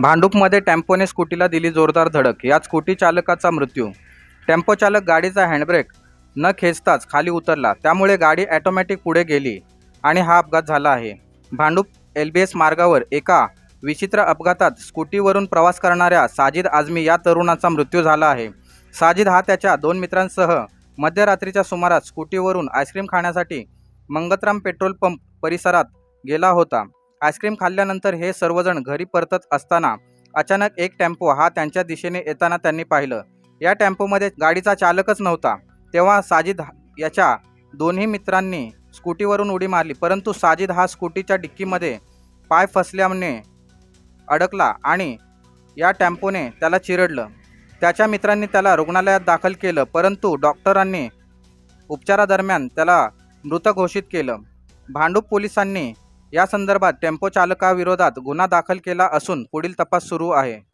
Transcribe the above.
भांडूपमध्ये टेम्पोने स्कूटीला दिली जोरदार धडक. यात स्कूटी चालकाचा मृत्यू. टेम्पो चालक गाडीचा हँडब्रेक न खेचताच खाली उतरला. त्यामुळे गाडी ॲटोमॅटिक पुढे गेली आणि हा अपघात झाला आहे. भांडूप एल बी एस मार्गावर एका विचित्र अपघातात स्कूटीवरून प्रवास करणाऱ्या साजिद आझमी या तरुणाचा मृत्यू झाला आहे. साजिद हा त्याच्या दोन मित्रांसह मध्यरात्रीच्या सुमारास स्कूटीवरून आईस्क्रीम खाण्यासाठी मंगतराम पेट्रोल पंप परिसरात गेला होता. आईस्क्रीम खाल्ल्यानंतर हे सर्वजण घरी परतत असताना अचानक एक टेम्पो हा त्यांच्या दिशेने येताना त्यांनी पाहिलं. या टेम्पोमध्ये गाडीचा चालकच नव्हता. तेव्हा साजिद याच्या दोन्ही मित्रांनी स्कूटीवरून उडी मारली परंतु साजिद हा स्कूटीच्या डिक्कीमध्ये पाय फसल्याने अडकला आणि या टेम्पोने त्याला चिरडलं. त्याच्या मित्रांनी त्याला रुग्णालयात दाखल केलं परंतु डॉक्टरांनी उपचारादरम्यान त्याला मृत घोषित केलं. भांडूप पोलिसांनी या संदर्भात टेम्पो चालकाविरोधात गुन्हा दाखल केला असून पुढील तपास सुरू आहे.